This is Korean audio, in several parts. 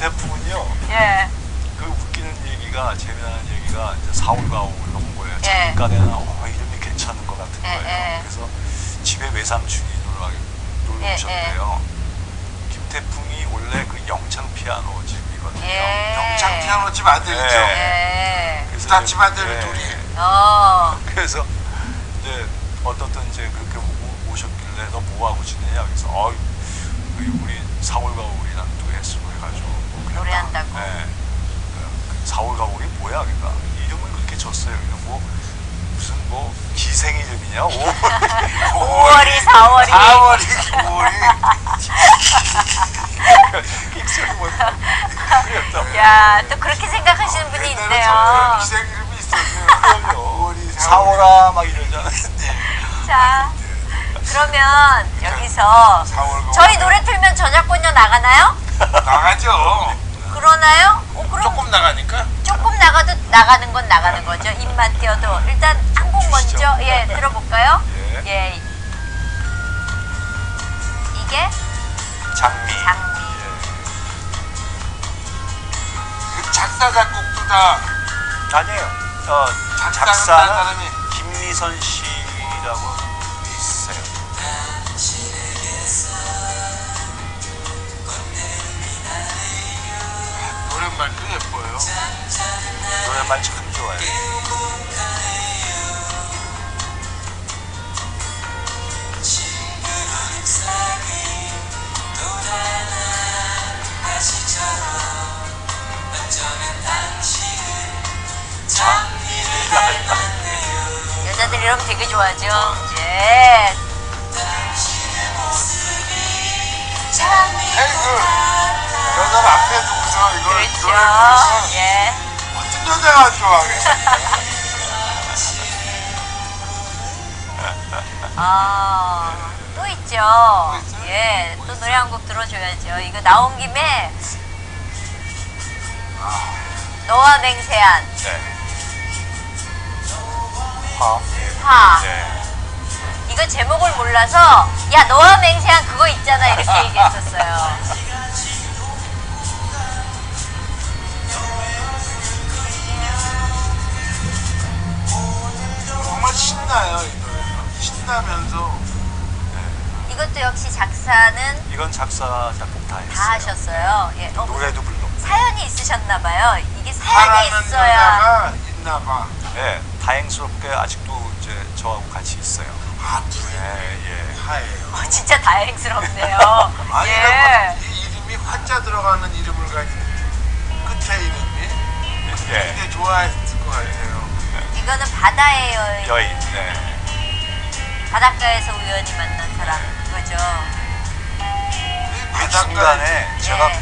김태풍은요. 예. 그 웃기는 얘기가 재미나는 얘기가 이제 사울가오를 온 거예요. 예. 잠깐에는 어, 이름이 괜찮은 것 같은 예, 거예요. 예. 그래서 집에 외삼촌이 놀러 놀러 예, 오셨대요. 김태풍이 원래 그 영창 피아노 집이거든요. 예. 영창 피아노 집 아들이죠. 예. 예. 그래서 이제- 아들 예. 둘이. 어. 그래서 이제 어떻든 이제 그렇게 오- 오셨길래 너 뭐 하고 지내냐? 그래서 어 우리 사울가오리랑 듀엣으로 해가지고 뭐 그냥 노래한다고? 딱, 예. 그 사울가오리 뭐야? 그러니까 이름을 그렇게 줬어요. 그냥 뭐 무슨 뭐 기생 이름이냐? 5월이 5월이 4월이. 4월이 9월이 킥소리 못하고 그랬다. 야, 또 그렇게 생각하시는 분이 있네요. 기생 이름이 있었네요. 그럼요. 5월이 4월이 사월아 막 이러잖아요. 자, 그러면 여기서 4월 저희 노래 틀면 저작권료 나가나요? 나가죠. 그러나요? 어, 그럼 조금 나가니까. 조금 나가도 나가는 건 나가는 거죠. 입만 띄어도. 일단 한 곡 주시죠. 먼저 예 들어볼까요? 예. 예. 이게 장미. 장미. 그 작사 작곡도 다 아니에요. 어, 작사는 딴 작사는 사람이 김미선 씨라고 노래만 참 좋아요. 여자들 이러면 되게 좋아하죠. 예. 에이 그 여자 앞에 두고서 이걸 그렇죠. 부르면 예. 여자가 좋아하겠어? 아, 또 있죠. 예, 또 노래 한 곡 들어줘야죠. 이거 나온 김에 너와 맹세한 네. 화. 화. 네. 이거 제목을 몰라서 야 너와 맹세한 그거 있잖아 이렇게 얘기했었어요. 이건 작사 작곡 다 했어요. 다 하셨어요. 예. 어, 노래도 불렀고. 사연이 있으셨나 봐요. 이게 사연이 사랑하는 있어야 여자가 있나 봐. 네. 다행스럽게 아직도 이제 저하고 같이 있어요. 아 둘이 예, 예. 하예요. 어, 진짜 다행스럽네요. 아니 예. 이 이름이 화자 들어가는 이름을 가진 끝에 이름이 예. 굉장히 좋아했을 것 같아요. 이거는 바다의 여인, 여인. 네. 바닷가에서 우연히 만난 사람 그거죠. 이그 중간에 제가 예.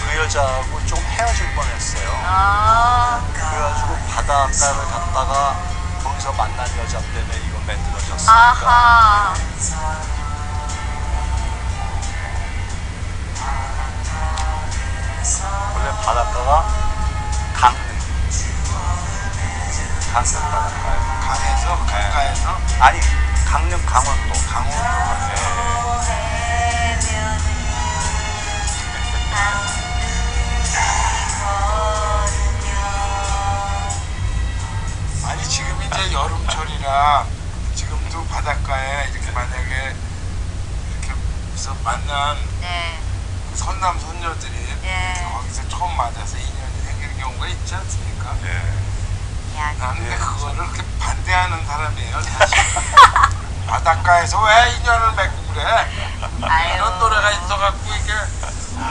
그 여자하고 좀 헤어질 뻔했어요. 아, 그래가지고 바닷가를 갔다가 거기서 만난 여자 때문에 이거 만들어졌으니까. 아하. 원래 바닷가가 강릉. 강릉 바닷가예요. 강에서 강가에서 아니 강릉 강원도. 강원도 가서 아니 지금 이제 여름철이라 지금도 바닷가에 이렇게 만약에 이렇게 해서 만난 네. 그 선남 선녀들이 예. 거기서 처음 맞아서 인연이 생기는 경우가 있지 않습니까? 예. 야, 나는 예. 그거를 그렇게 반대하는 사람이에요 사실 바닷가에서 왜 인연을 맺고 그래 아유. 이런 노래가 있어갖고 이게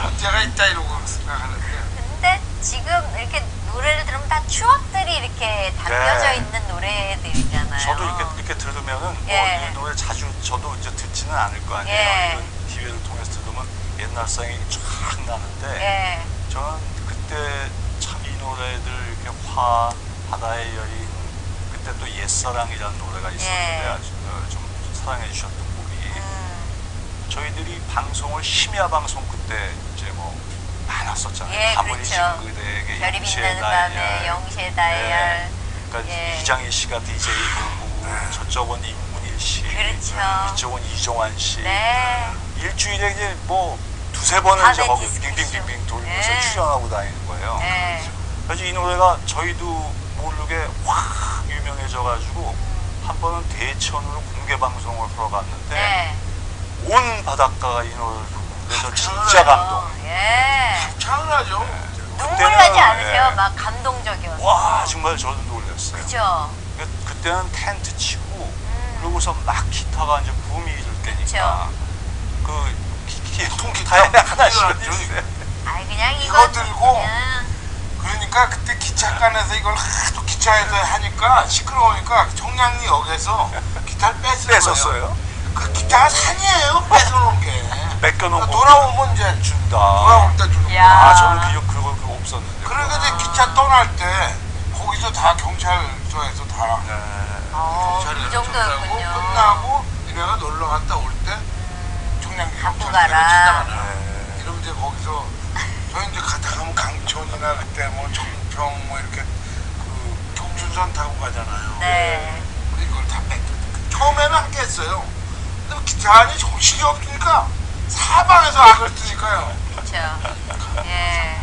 문제가 있다 이러고 생각하는데 근데 지금 이렇게 노래를 들으면 다 추억들이 이렇게 담겨져 네. 있는 노래들이잖아요. 저도 이렇게 이렇게 들으면은 예. 뭐이 노래 자주 저도 이제 듣지는 않을 거 아니에요. 예. 이런 기회를 통해서 들으면 옛날 생각이 쫙 나는데 예. 저는 그때 참 이 노래들 이렇게 화 바다의 여인 그때 또 옛사랑이라는 노래가 있었는데 예. 아주 어, 좀 사랑해 주셨던 저희들이 방송을 심야 방송 그때 이제 뭐 많았었잖아요. 예, 가문이 그렇죠. 그대에게 별이 영시의 빛나는. 밤에 영시의 달걀. 그러니까 예. 이장희 씨가 DJ 보고 저쪽은 임문일 씨, 그렇죠. 이쪽은 이종환 씨. 네. 일주일에 이제 뭐두 두세 번을 밤에 디스크쇼. 빙빙빙빙 돌면서 예. 출연하고 다니는 거예요. 예. 그래서 이 노래가 저희도 모르게 확 유명해져가지고 한 번은 대천으로 공개 방송을 하러 갔는데 네. 온 바닷가가 이 노래를 부르고 그래서 진짜 아, 감동. 어, 예. 차은하죠. 눈물 그때는, 나지 않으세요? 예. 막 감동적이어서. 와 정말 저도 놀랐어요. 그죠? 그- 그때는 텐트 치고 음. 그러고서 막 기타가 이제 붐이 일 때니까 그 기- 기- 통기타에 하나씩 통기타 있어요. 아이 그냥 이거 이거 들고 그냥 그러니까 그때 기차간에서 이걸 하도 기차에서 하니까 시끄러우니까 청량리역에서 기타를 뺐어요. 뺐었어요. 그 기타가 산이에요. 뺏어놓은 게. 뺏겨놓은 거 돌아오면 이제 주- 준다. 돌아올 때 주는 야. 거야. 아 저는 기억 그거 그거 없었는데. 그러니까 이제 기차 떠날 때 거기서 다 경찰서에서 다 네. 어, 경찰에서 그 전달하고 정도였군요. 끝나고 니네가 놀러 갔다 올때 청량리 갖고 경찰서를 가라. 찾아가라. 네. 이러면 이제 거기서 저희 이제 갔다 가면 강촌이나 그때 뭐 청평 뭐 이렇게 그 경춘선 타고 가잖아요. 네. 근데 이걸 다 뺏겨. 처음에는 하게 했어요. 근데 기사안이 정신이 없으니까 사방에서 악을 뜨니까요. 그렇죠. 예.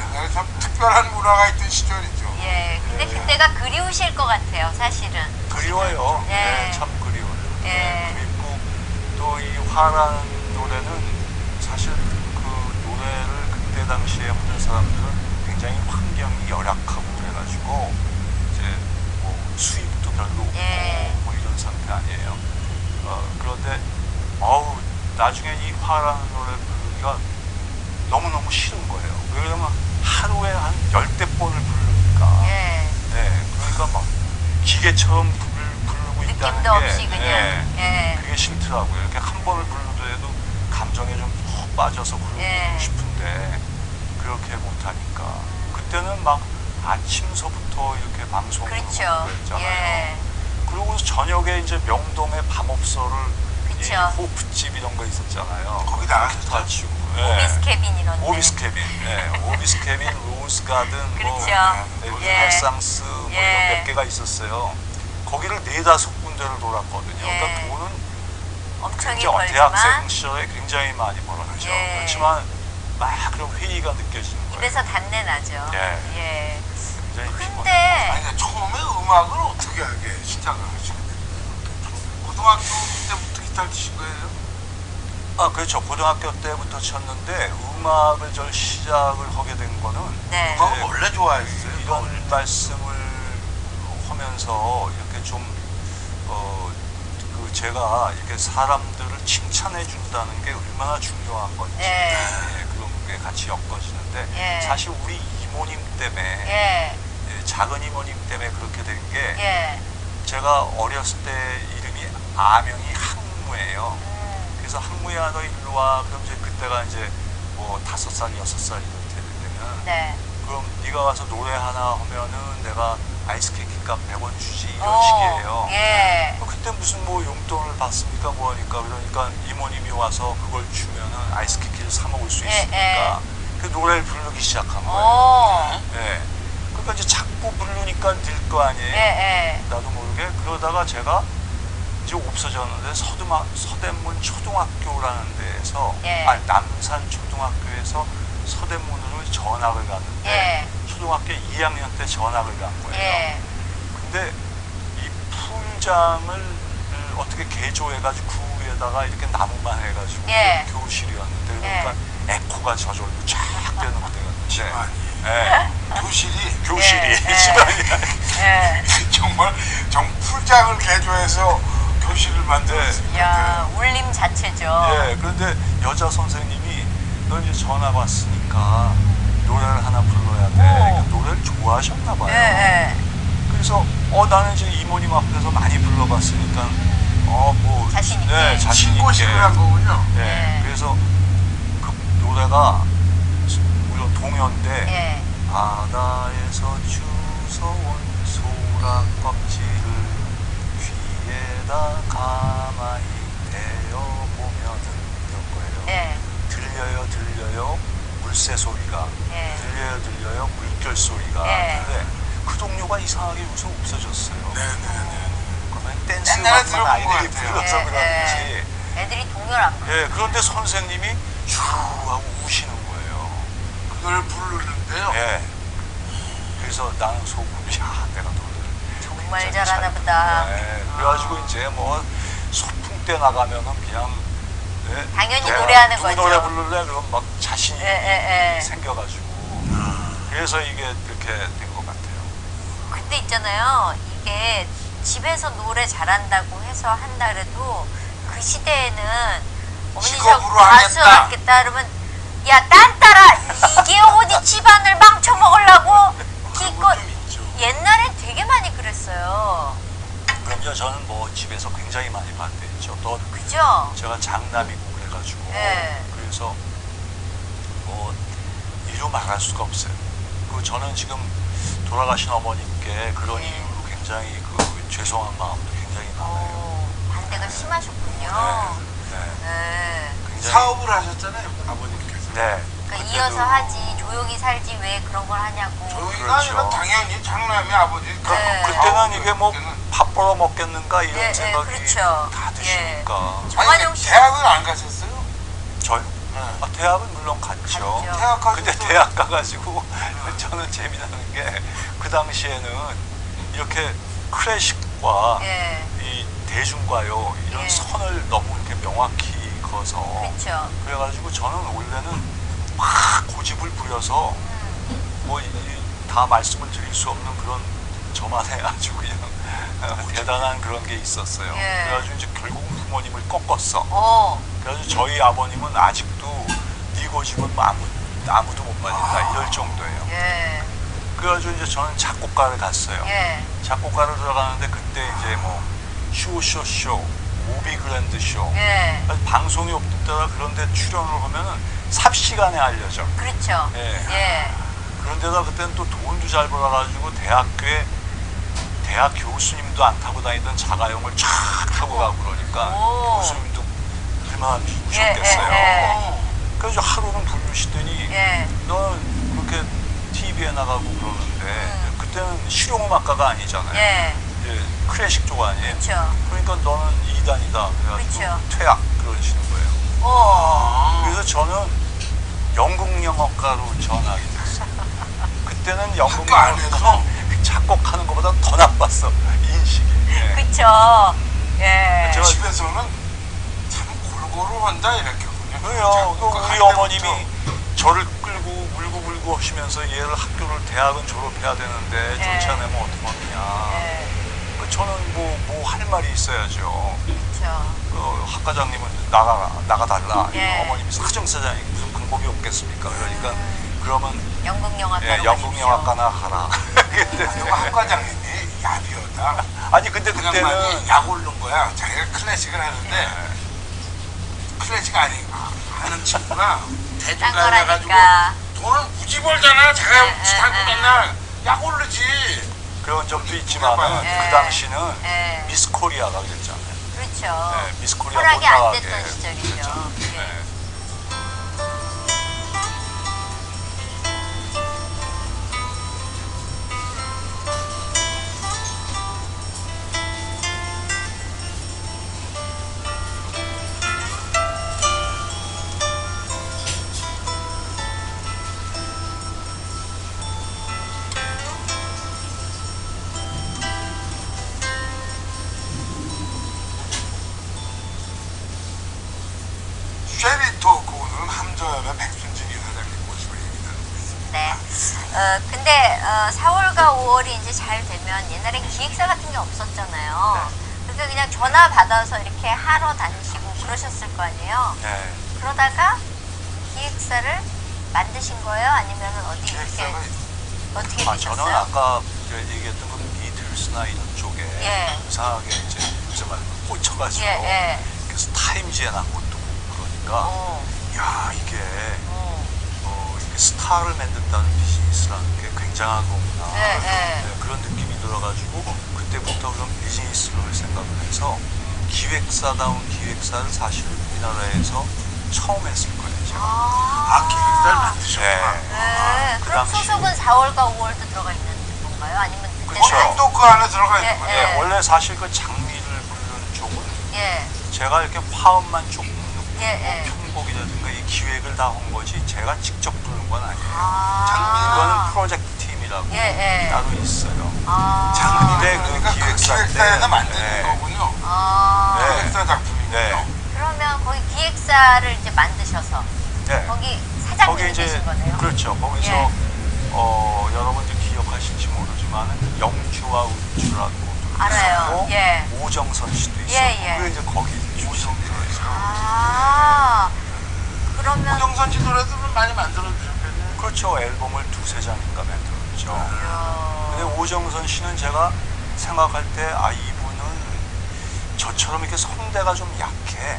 옛날에 참 특별한 문화가 있던 시절이죠. 예. 근데 그때가 그리우실 것 같아요, 사실은. 그리워요. 예. 네, 참 그리워요. 예. 그리고 또 이 화라는 노래는 사실 그 노래를 그때 당시에 하는 사람들은 굉장히 환경이 열악하고 그래가지고 이제 뭐 수입도 별로 없고 예. 뭐 이런 상태 아니에요. 나중에 이 화라는 노래 부르기가 너무너무 싫은 거예요. 왜냐면 하루에 한 열대 번을 부르니까 예. 네, 그러니까 막 기계처럼 부르, 부르고 있다는 게 없이 그냥. 예, 예. 그게 싫더라고요. 이렇게 한 번을 부르더라도 감정에 좀 푹 빠져서 부르고 예. 싶은데 그렇게 못하니까 그때는 막 아침서부터 이렇게 방송을 그렇죠. 그랬잖아요. 예. 그리고 저녁에 이제 명동에 밤업소를 이 그쵸. 호프집 이런 거 있었잖아요. 거기 나가셨어요? 다 치고. 오비스 캐빈 이런 데. 오비스 캐빈, 예, 오비스 캐빈, 로즈 가든, 뭐, 그렇죠. 네, 예. 발상스 뭐 예. 이런 몇 개가 있었어요. 거기를 네 다섯 군데를 돌았거든요. 그러니까 예. 돈은 엄청이 굉장히 대학생 시절에 굉장히 많이 벌었죠. 예. 그렇지만 막 그런 회의가 느껴지는 거예요. 입에서 단내 나죠. 예. 예. 굉장히. 근데 아니 처음에 음악을 어떻게 하게 시작을 하시게 됐어요? 고등학교 때부터 기타를 치신 거예요? 아 그렇죠. 고등학교 때부터 쳤는데 음악을 절 시작을 하게 된 거는 네. 음악을 원래 좋아했어요. 이런 말씀을 하면서 이렇게 좀, 어, 그 제가 이렇게 사람들을 칭찬해 준다는 게 얼마나 중요한 건지 예. 예, 그런 게 같이 엮어지는데 예. 사실 우리 이모님 때문에 예. 예, 작은 이모님 때문에 그렇게 된게 예. 제가 어렸을 때 이름이 아명이 항무예요. 음. 그래서 항무야 너 일로 와. 그럼 이제 그때가 이제 뭐 다섯 살 여섯 살 이렇게 되면 네. 그럼 네가 와서 노래 하나 하면은 내가 아이스크림 값 100원 주지 이런 어, 식이에요. 예. 어, 그때 무슨 뭐 용돈을 받습니까 뭐 하니까 그러니까 이모님이 와서 그걸 주면은 아이스크림 사 먹을 수 예, 있으니까 그 노래를 부르기 시작한 거예요. 오. 예. 그러니까 이제 자꾸 부르니까 늘 거 아니에요. 예, 예. 나도 모르게 그러다가 제가 이제 없어졌는데 서두마, 서대문 초등학교라는 데에서 예. 아니 남산 초등학교에서 서대문으로 전학을 갔는데 예. 초등학교 2학년 때 전학을 간 거예요. 예. 근데 이 풀장을 음, 어떻게 개조해가지고 그 위에다가 이렇게 나무만 해가지고 예. 교실이었는데 예. 그러니까 에코가 저절로 쫙 되는 데였는데 집안이 예. 교실이 교실이 예, 예. 집안이 예. 정말 정 풀장을 개조해서 교실을 만들었습니다. 야, 울림 자체죠. 예, 그런데 여자 선생님이 너 이제 전화 왔으니까 노래를 하나 불러야 돼. 오. 그 노래를 좋아하셨나 봐요. 예, 예. 그래서 어 나는 이제 이모님 앞에서 많이 불러봤으니까 어뭐 자신 있게. 네, 자신 있게. 신고식을 한 거군요. 예, 예. 그래서 그 노래가 물론 동요인데 예. 바다에서 주워온 소라 껍질을 귀에다 가만히 대어 보면은 이런 거예요. 예. 들려요 들려요 물새 소리가 예. 들려요 들려요 물결 소리가 예. 근데 그 동료가 이상하게 요새 없어졌어요. 네네네. 그러면 댄스 옛날에 음악만 들어본 것 아이들이 같아요. 불러서 예, 그런지 애들이 동요를 안 불러. 예, 그런데 선생님이 쭉 하고 우시는 거예요. 그걸 부르는데요. 예. 그래서 나는 속으로 야 내가 노래 정말 잘하나 잘 보다. 네, 그래가지고 이제 뭐 소풍 때 나가면은 그냥 네, 당연히 내가 노래하는 누구 거죠. 노래 부를래 그럼 막 자신이 예, 예, 예. 생겨가지고 그래서 이게 이렇게 된 것 같아요. 근데 있잖아요. 이게 집에서 노래 잘한다고 해서 한다 그래도 그 시대에는 어머니 저 직업으로 가수 하겠다. 하겠다 그러면 야 딴따라 이게 어디 집안을 망쳐먹으려고 기껏 그건 좀 있죠. 옛날엔 되게 많이 그랬어요. 그럼요 저는 뭐 집에서 굉장히 많이 반대했죠. 또 그죠? 제가 장남이고 그래가지고 예. 그래서 뭐 이루 말할 수가 없어요. 그 저는 지금 돌아가신 어머님께 그런 예. 이유로 굉장히 그 죄송한 마음도 굉장히 많아요. 어, 반대가 심하셨군요. 네, 네, 네. 굉장히 사업을 하셨잖아요, 아버님께서. 네. 그러니까 이어서 하지 조용히 살지 왜 그런 걸 하냐고. 저희가 그렇죠. 아니라 당연히 장남이 아버지. 그, 네. 그때는 이게 뭐 그때는. 밥 벌어 먹겠는가 이런 예, 예, 생각이 그렇죠. 다 드시니까 아니, 정한용 씨. 대학은 안 가셨어요? 저요? 네. 아, 대학은 물론 갔죠. 갔죠. 대학 근데 대학 가가지고 저는 재미나는 게 그 당시에는 이렇게 클래식과 예, 이 대중가요 이런 예. 선을 너무 이렇게 명확히 그어서 그렇죠. 그래가지고 저는 원래는 막 고집을 부려서 음, 뭐다 말씀을 드릴 수 없는 그런 저만의 아주 그냥 어, 대단한 그런 게 있었어요. 예. 그래가지고 이제 결국 부모님을 꺾었어. 어, 그래가지고 저희 아버님은 아직도 네 고집은 아무, 아무도 못 말린다 이럴 정도예요. 예, 그래가지고 이제 저는 작곡가를 갔어요. 예, 작곡가를 들어가는데 그때 이제 뭐 쇼쇼쇼, 오비 그랜드 쇼. 예, 방송이 없던 때라 그런데 출연을 하면은 삽시간에 알려져. 그렇죠. 예. 예, 그런데다 그때는 또 돈도 잘 벌어가지고 대학교에 대학 교수님도 안 타고 다니던 자가용을 쫙 타고 가고 그러니까 오. 교수님도 얼마나 미우셨겠어요. 예, 예, 어. 그래서 하루는 부르시더니 예, 너 그렇게 TV에 나가고 그러는데 음. 그때는 실용음악가가 아니잖아요. 클래식 쪽 아니에요. 그렇죠. 그러니까 너는 이단이다. 그래가지고 그쵸. 퇴학 그러시는 거예요. 어, 그래서 저는 영국 영어과로 전학이 됐어요. 그때는 영국 학교? 영어과는 작곡하는 것보다 더 나빴어 인식이. 예. 그쵸. 예, 저- 집에서는 참 골고루 한다 이렇게 그냥. 그래요. 그할 우리 어머님이 저를 끌고 울고 불고 하시면서 얘를 학교를 대학은 졸업해야 되는데 예. 좋지 않으면 어떡하냐. 예, 그 저는 뭐 뭐 할 말이 있어야죠. 그쵸. 그 학과장님은 나가 나가달라. 예. 어머님이 사정사장이 무슨 방법이 없겠습니까? 그러니까 그러면 영국 영화과로 예, 영국 가십시오. 영화과나 가라. 근데 학과장님이 야비하다. 아니 근데 그때는 많이 약 오른 거야. 자기가 클래식을 하는데 예. 클래식 아니 하는 친구가 대중 딴 가가지고 거라니까. 돈을 무지 벌잖아. 자기가 예, 자꾸 예, 맨날 약 오르지. 그런 적도 있지만은 예. 그 당시는 예, 미스 코리아가 그랬잖아요. 그렇죠. 예, 미스 코리아 못 나가게 됐던 시절이죠. 그랬잖 받아서 이렇게 하러 다니시고 그러셨을 거 아니에요. 예. 그러다가 기획사를 만드신 거예요? 아니면 어디 이렇게 어떻게 아, 되셨어요? 저는 아까 저 얘기했던 그 비틀스나 이런 쪽에 예. 이상하게 이제 요즘 말 꽂혀가지고 예, 예. 그래서 타임지에 난 것도 그러니까 어, 야 이게 어. 어, 이렇게 스타를 만든다는 비즈니스라는 게 굉장한 거구나. 네, 네. 네, 그런 느낌이 들어가지고 그때부터 그런 비즈니스를 생각을 해서 기획사다운 기획사를 사실 우리나라에서 처음 했을 거예요. 제가. 아 기획사를 만드셨구나. 네. 네. 그 그럼 당시- 소속은 4월과 5월도 들어가 있는 건가요? 아니면 그때 그쵸. 본인도 그 안에 들어가 예, 있는 거예요. 예. 네, 원래 사실 그 장미를 부르는 쪽은 예. 제가 이렇게 화음만 조금 넣고 예, 예. 편곡이라든가 이 기획을 다 한 거지 제가 직접 부른 건 아니에요. 아. 이거는 프로젝트 팀이라고 예, 예. 따로 있어요. 아. 장르대 그러니까 그 기획사 기획사에서 때, 만드는 네. 거군요. 아. 네. 기획사 작품이군요. 네. 그러면 거기 기획사를 이제 만드셔서 네. 거기 사장님이 이제 계신 거네요. 그렇죠. 거기서 예. 어, 여러분들 기억하실지 모르지만 영주와 우주라고 알아요. 있었고 예. 오정선 씨도 있었고 예, 예. 이제 거기 주신 들어있어요. 아. 그러면 오정선 씨 노래들은 많이 만들어 주셨겠네요. 그렇죠. 앨범을 두세 장인가 만들었죠. 근데 오정선 씨는 제가 생각할 때 아 이분은 저처럼 이렇게 성대가 좀 약해.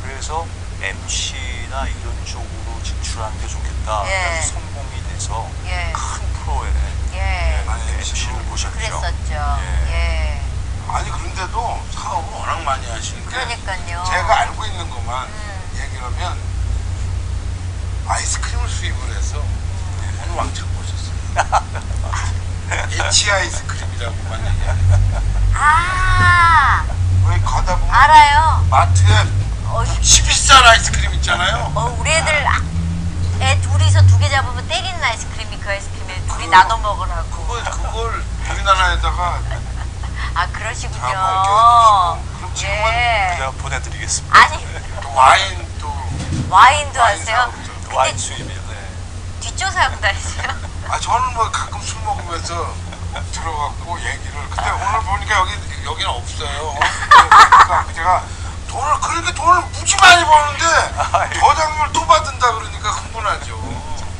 그래서 MC나 이런 쪽으로 진출하는 게 좋겠다. 예. 성공이 돼서 예. 큰 프로에 예. 많이 MC를 보셨죠. 그랬었죠. 예. 예. 아니 그런데도 사업을 워낙 많이 하시니까 그러니까요. 제가 알고 있는 것만 음. 얘기를 하면 아이스크림을 수입을 해서 오늘 왕창 보셨어요. 에치 아이스크림이라고만 얘기해요. 아. 왜 가다 보면 알아요. 마트에 어, 12살 아이스크림 있잖아요. 어, 우리 애들 아, 애 둘이서 두 개 잡으면 때리는 아이스크림이 그 아이스크림에 둘이 나눠 먹으라고. 그걸 그걸 우리나라에다가 아 그러시군요. 다 먹여주시고 그럼 지금은 예. 제가 보내드리겠습니다. 아니 또 와인 또 와인도 와인 하세요? 사업죠. 와인 근데 수입이요. 네. 뒷조사하고 다니세요? 아 저는 뭐 가끔 술 먹으면서 들어가고 얘기를 근데 오늘 보니까 여기 여기는 없어요. 그러니까 제가 돈을 그렇게 돈을 무지 많이 버는데 저장료를 또 받는다 그러니까 흥분하죠.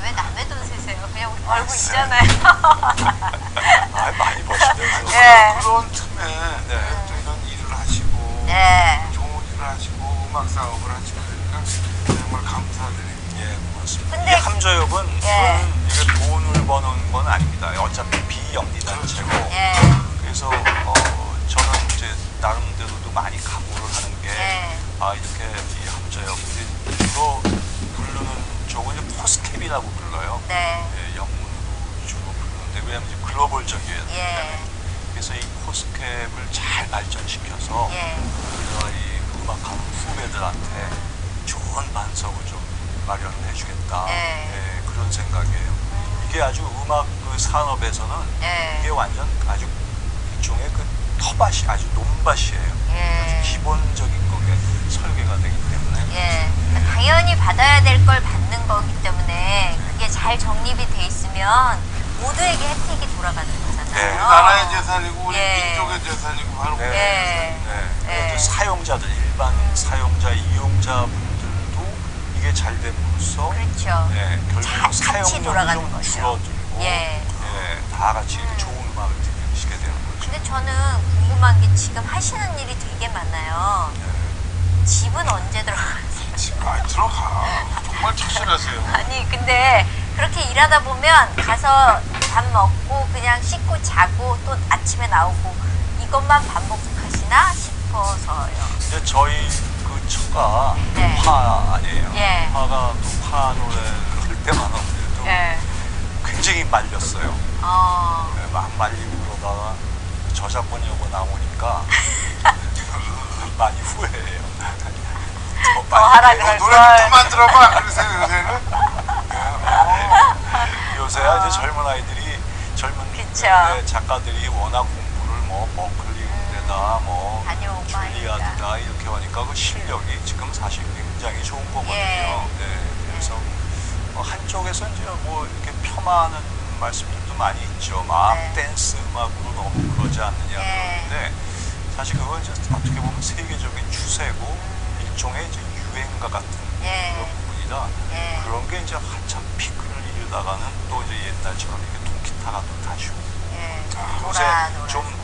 왜 남의 돈 세세요? 그냥 우리 벌고 알았어요. 있잖아요. 아, 많이 버시면서. 예. 그런 틈에 네. 또 이런 일을 하시고 네. 좋은 일을 하시고 음악 사업을 하시고 그러니까 정말 감사드립니다. 예, 고맙습니다. 근데- 이 함저역은 예. 이건 이게 돈을 버는 건 아닙니다. 어차피 비영리 단체고. 예. 그래서 어, 저는 이제 나름대로도 많이 각오를 하는 게 예. 아, 이렇게 이 함저역 이제 주로 부르는 쪽은 이제 포스캡이라고 불러요. 네. 예, 영문으로 주로 부르는데 왜냐면 이제 글로벌적이에요. 예. 그래서 이 포스캡을 잘 발전시켜서 예. 우리가 이 음악하는 후배들한테 좋은 반석을 좀 마련을 해주겠다. 네. 예, 그런 생각이에요. 이게 아주 음악 그 산업에서는 예. 이게 완전 아주 일종의 그 터밭이 아주 논밭이에요. 예. 아주 기본적인 거게 설계가 되기 때문에 예. 당연히 받아야 될 걸 받는 거기 때문에 그게 잘 정립이 돼 있으면 모두에게 혜택이 돌아가는 거잖아요. 네. 우리나라의 재산이고 우리 예. 민족의 재산이고 바로 네. 예. 네. 예. 그래서 사용자들 일반 사용자 이용자분들도 이게 잘 됨으로써 그렇죠. 네, 결국 같이 돌아가는 좀 거죠. 줄어들고 예. 예, 다 같이 이렇게 좋은 음악을 들으시게 되는 거죠. 근데 저는 궁금한 게 지금 하시는 일이 되게 많아요. 네. 집은 언제 들어가세요? 아 들어가 정말 착실하세요. 아니 근데 그렇게 일하다 보면 가서 밥 먹고 그냥 씻고 자고 또 아침에 나오고 이것만 반복하시나 싶어서요. 이제 저희 그 처가 네. 파 아니에요. 예. 파가 또 파 노래를 할 때마다 그래도 예. 굉장히 말렸어요. 어. 네, 막 말리고 그러다가 저작권이 오고 나오니까 많이 후회해요. 더더 하라 그럴 노래 걸. 좀 만들어봐 그러세요 요새는. 요새야 이제 젊은 아이들이 젊은 그쵸. 네, 작가들이 워낙 공부를 뭐 버클리대 다뭐 줄리아드다 이렇게 하니까 그 실력이 지금 사실 굉장히 좋은 거거든요. 예. 네, 그래서 어, 한쪽에서 이제 뭐 이렇게 폄하하는 말씀들도 많이 있죠. 막 네. 댄스 음악으로 너무 그러지 않느냐 예. 그러는데 사실 그건 이제 어떻게 보면 세계적인 추세고 일종의 이제 유행가 같은 예. 그런 부분이라 예. 그런 게 이제 한참 피크를 이루다가는 또 이제 옛날처럼 이렇게 통기타가 또 다시 오고 예. 요새 노라, 노라. 좀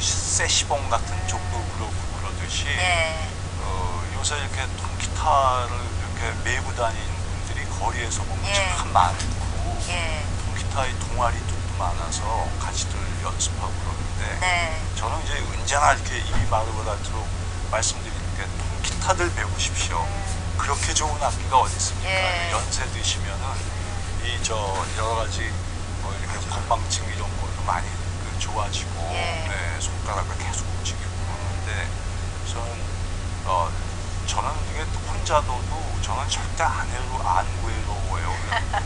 그 세시봉 같은 쪽도 그렇고 그러듯이 예. 어, 요새 이렇게 통기타를 이렇게 메고 다니는 분들이 거리에서 보면 예. 참 많고 예. 통기타의 동아리들도 많아서 같이들 연습하고 그러는데 네. 저는 이제 언제나 이렇게 입이 마르고 닳도록 말씀드리는 게 통기타들 배우십시오. 그렇게 좋은 악기가 어디 있습니까? 예. 연세 드시면은 이 저 여러 가지 뭐 이렇게 건망증 이런 것도 많이 그 좋아지고 예. 네, 손가락을 계속 움직이고 그러는데 저는 어 저는 이게 혼자도도 저는 절대 안 외로 안 외로워요.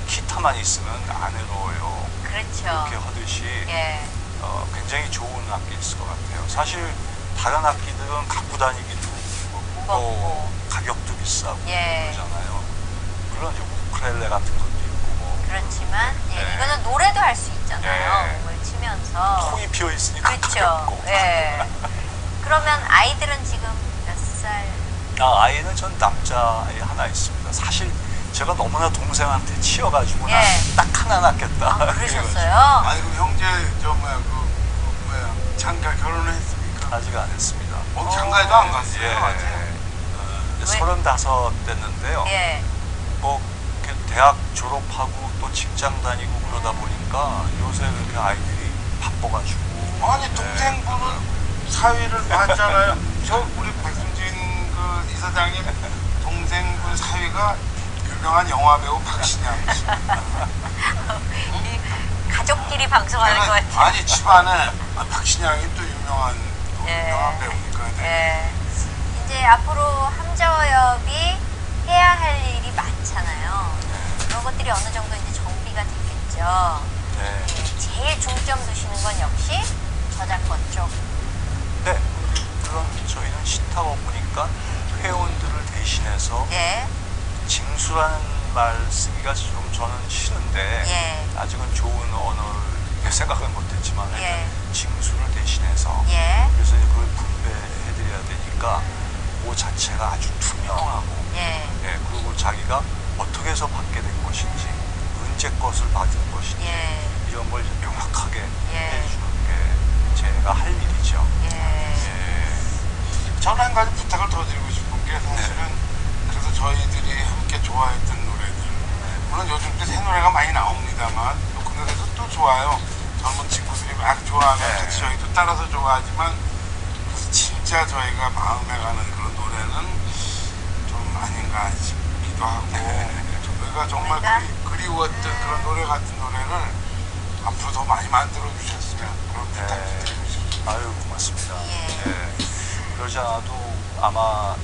기타만 있으면 안 외로워요. 그렇죠. 이렇게 하듯이 예. 어, 굉장히 좋은 악기일 것 같아요. 사실 다른 악기들은 갖고 다니기도 무겁고 무겁고. 가격도 비싸고 예. 그러잖아요. 물론 이제 우크렐레 같은 것도 있고 뭐 그렇지만 예, 네. 이거는 노래도 할 수 있잖아요. 치면서. 통이 비어 있으니까 그렇죠. 예. 그러면 아이들은 지금 몇 살? 아, 아이는 전 남자 아이 하나 있습니다. 사실 제가 너무나 동생한테 치여가지고 난 예. 딱 하나 낳겠다. 아, 그러셨어요? 아니 그 형제 저 뭐야 그, 그 뭐야 장가 결혼했습니까? 아직 안 했습니다. 어, 장가에도 안 갔어요. 예. 아직. 어, 이제 왜? 서른다섯 됐는데요. 예. 뭐 대학 졸업하고 또 직장 다니고 그러다 보니까 요새 그렇게 아이들이 바빠가지고 아니 네. 동생분은 사위를 봤잖아요. 저 우리 백순진 그 이사장님 동생분 사위가 유명한 영화 배우 박신양 씨. 이 가족끼리 방송하는 것 같아요. 아니 집안에 아, 박신양이 또 유명한 또 예. 유명한 배우니까. 네. 예. 이제 앞으로 함저협이 해야 할 일이 많잖아요. 그런 것들이 어느 정도 이제 정비가 됐겠죠. 네. 예, 제일 중점 두시는 건 역시 저작권 쪽. 네. 그런 저희는 싫다고 보니까 회원들을 대신해서 예. 징수라는 말 쓰기가 좀 저는 싫은데 예. 아직은 좋은 언어를 생각은 못했지만 예. 징수를 대신해서 예. 그래서 그걸 분배해드려야 되니까 그 자체가 아주 투명하고 예. 예, 그리고 자기가 어떻게 해서 받게 된 것인지 언제 것을 받은 것인지 예. 이런 걸 이제 명확하게 예. 해주는 게 제가 할 일이죠. 예. 예. 저는 한 가지 부탁을 더 드리고 싶은 게 사실은 그래서 저희들이 함께 좋아했던 노래들 물론 요즘 또새 노래가 많이 나옵니다만 또 그거에서 또 좋아요 젊은 친구들이 막 좋아하면 네. 같이 저희도 따라서 좋아하지만 그래서 진짜 저희가 마음에 가는 그런 노래는 좀 아닌가 싶기도 하고 저희가 정말 그러니까? 그리, 그리웠던 그런 노래 같은 노래를 앞으로 더 많이 만들어 주셨으면 그런 네. 부탁드리고 싶습니다 아유 고맙습니다. 예. 예. 그러지 않아도 아마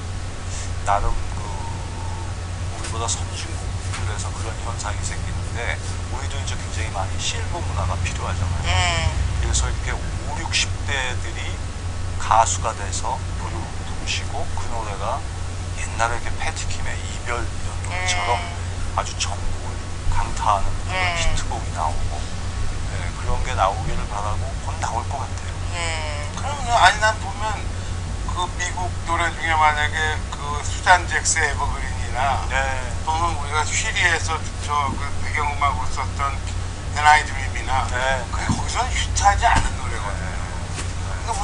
나름 그 우리보다 선진국들에서 그런 현상이 생기는데 우리도 이제 굉장히 많이 실버 문화가 필요하잖아요. 예. 그래서 이렇게 5, 60대들이 가수가 돼서 부르, 부르시고 그 노래가 옛날에 이렇게 패티킴의 이별 이런 노래처럼 예. 아주 전국을 강타하는 그런 예. 히트곡이 나오고 예, 그런 게 나오기를 바라고 곧 나올 것 같아요. 예. 그럼요. 아니 난 보면 그 미국 노래 중에 만약에 그 수잔 잭스의 에버그린이나 네. 또는 우리가 휘리에서 저그 배경음악으로 썼던 The Night Dream이나 네. 그 거기서는 히트하지 않은 노래거든요. 근데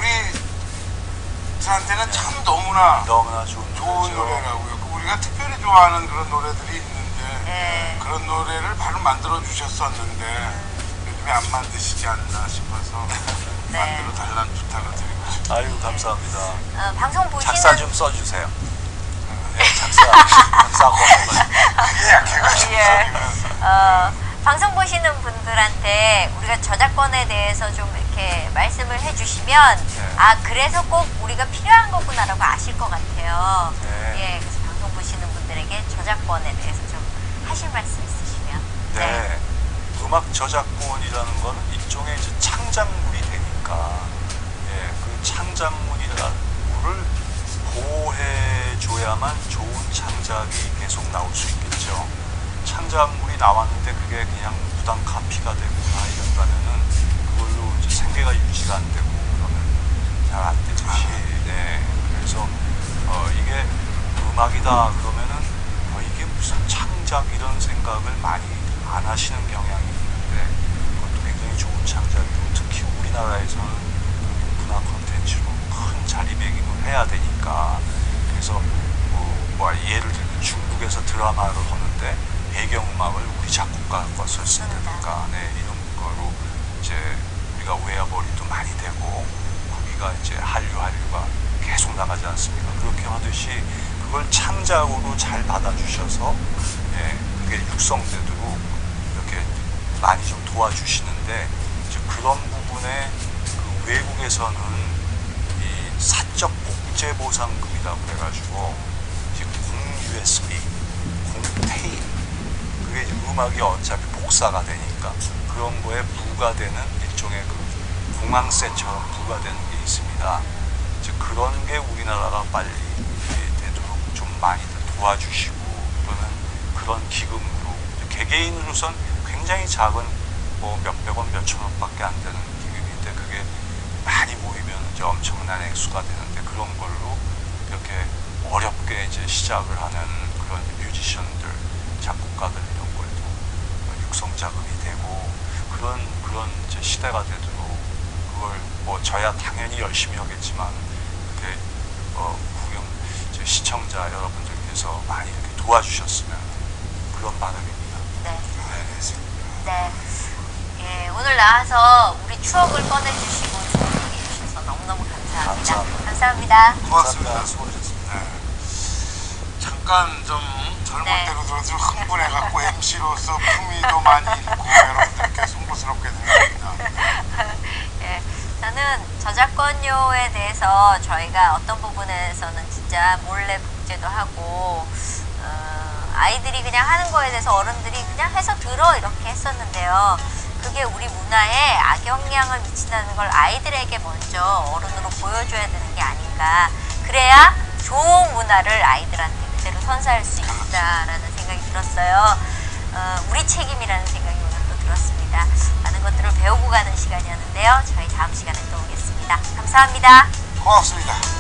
우리들한테는 참 너무나 너무나 좋은 좋은. 노래라고요. 그 우리가 특별히 좋아하는 그런 노래들이 있는데 예. 그런 노래를 바로 만들어 주셨었는데 요즘에 안 만드시지 않나 싶어서 네. 만들어 달라는 부탁을 드리고 싶습니다. 아유 감사합니다. 어, 방송 보시는 작사 좀 써주세요. 네, 작사 작사 한번 해봐요. 그게 약해가지고 예. 어, 방송 보시는 분들한테 우리가 저작권에 대해서 좀 이렇게 말씀을 해주시면 네. 아 그래서 꼭 우리가 필요한 거구나라고 아실 것 같아요. 네. 예, 그래서 방송 보시는 분들에게 저작권에 대해서 좀 하실 말씀 있으시면 네. 음악 저작권이라는 거는 일종의 이제 창작물이 되니까 예, 그 창작물이라는 물을 보호해줘야만 좋은 창작이 계속 나올 수 있겠죠. 창작물이 나왔는데 그게 그냥 부당 카피가 되거나 이런다면은 그걸로 이제 생계가 유지가 안 되고 그러면 잘 안 되듯이 네. 그래서 어, 이게 음악이다 그러면은 어, 이게 무슨 창작 이런 생각을 많이 안 하시는 경향이 있는데 그것도 굉장히 좋은 창작이고 특히 우리나라에서는 문화 콘텐츠로 큰 자리매김을 해야 되니까 그래서 뭐, 뭐 예를 들면 중국에서 드라마를 하는데 배경음악을 우리 작곡가가 썼다든가 네, 이런 거로 이제 우리가 웨어버리도 많이 되고 거기가 이제 한류 한류가 계속 나가지 않습니까? 그렇게 하듯이 그걸 창작으로 잘 받아주셔서 예, 그게 육성되도록 많이 좀 도와주시는데 이제 그런 부분에 그 외국에서는 이 사적 복제 보상금이라고 해가지고 USB, 공테인 그게 이제 음악이 어차피 복사가 되니까 그런 거에 부과되는 일종의 그 공항세처럼 부과되는 게 있습니다. 이제 그런 게 우리나라가 빨리 되도록 좀 많이들 도와주시고 또는 그런 기금으로 이제 개개인으로선 굉장히 작은 뭐 몇백 원, 몇천 원밖에 안 되는 기금인데 그게 많이 모이면 이제 엄청난 액수가 되는데 그런 걸로 이렇게 어렵게 이제 시작을 하는 그런 뮤지션들, 작곡가들 이런 걸도 육성 자금이 되고 그런 그런 이제 시대가 되도록 그걸 뭐 저야 당연히 열심히 하겠지만 그게 어, 구경 시청자 여러분들께서 많이 이렇게 도와주셨으면 그런. 네. 네. 예, 오늘 나와서 우리 추억을 꺼내주시고 좋은 얘기 해주셔서 너무너무 감사합니다. 감사합니다. 감사합니다. 고맙습니다. 수고하셨습니다. 네. 잠깐 좀 젊을 네. 때로 들어서 흥분해갖고 MC로서 품위도 많이 잃고 여러분들께 송구스럽게 생각합니다. 예, 저는 저작권료에 대해서 저희가 어떤 부분에서는 진짜 몰래 복제도 하고 어, 아이들이 그냥 하는 거에 대해서 어른들이 그냥 해서 들어 이렇게 했었는데요. 그게 우리 문화에 악영향을 미친다는 걸 아이들에게 먼저 어른으로 보여줘야 되는 게 아닌가. 그래야 좋은 문화를 아이들한테 그대로 선사할 수 있다라는 생각이 들었어요. 어, 우리 책임이라는 생각이 오늘 또 들었습니다. 많은 것들을 배우고 가는 시간이었는데요. 저희 다음 시간에 또 오겠습니다. 감사합니다. 고맙습니다.